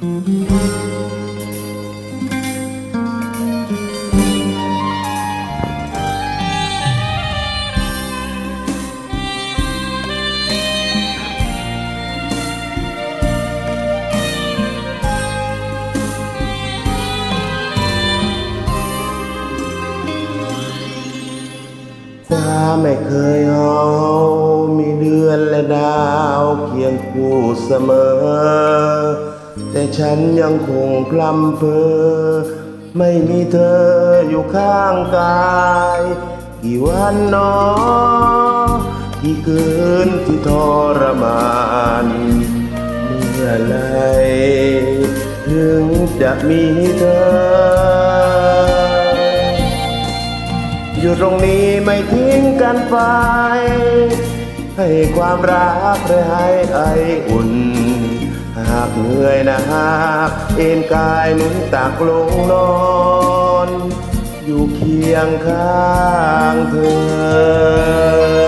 ตาไม่เคยเอามีเดือนและดาวเคียงคู่เสมอ แต่ฉันยังคงพลำเพอ ไม่มีเธออยู่ข้างกาย กี่วันนอกี่คืนที่ทรมานเมื่อไหรถึงจะมีเธอ อยู่ตรงนี้ไม่ทิ้งกันไป ให้ความรักและให้ไออุ่นากเหนื่อยนะฮากเอ็นกายหนุนตักลงนอน อยู่เคียงข้างเธอ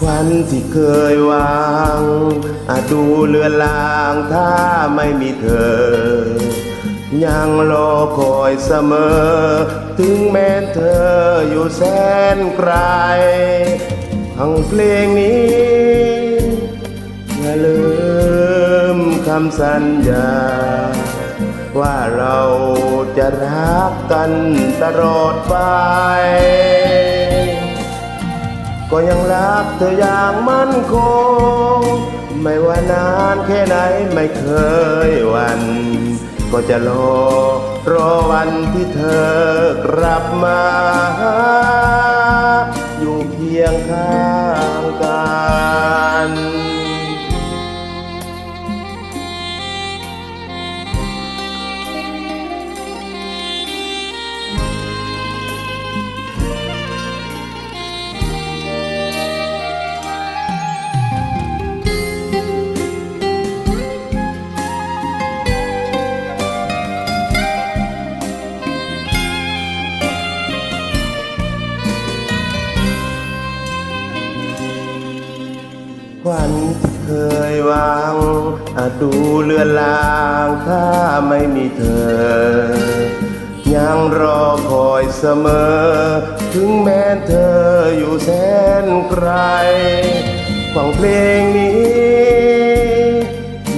ฝันที่เคยวางอาจดูเลือนลางถ้าไม่มีเธอ ยังรอคอยเสมอ ถึงแม้เธออยู่แสนไกลทั้งเพลงนี้อย่าลืมคำสัญญา ว่าเราจะรักกันตลอดไป ก็ยังรักเธออย่างมั่นคง ไม่ว่านานแค่ไหนไม่เคยวัน ก็จะรอรอวันที่เธอกลับมา อยู่เคียงข้าง วันที่เคยวางอาจดูเลือนลางถ้าไม่มีเธอ ยังรอคอยเสมอ ถึงแม้เธออยู่แสนไกลฟังเพลงนี้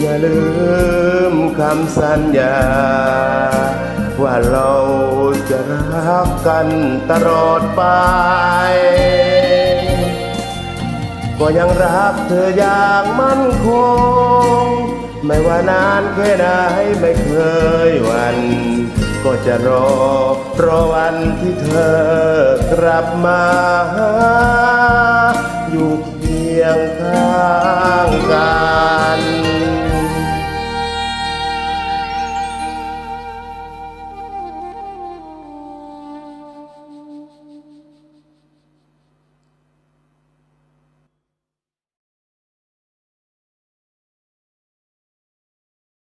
อย่าลืมคำสัญญา ว่าเราจะรักกันตลอดไป ก็ยังรักเธออย่างมั่นคง ไม่ว่านานแค่ไหนไม่เคยวัน ก็จะรอรอวันที่เธอกลับมา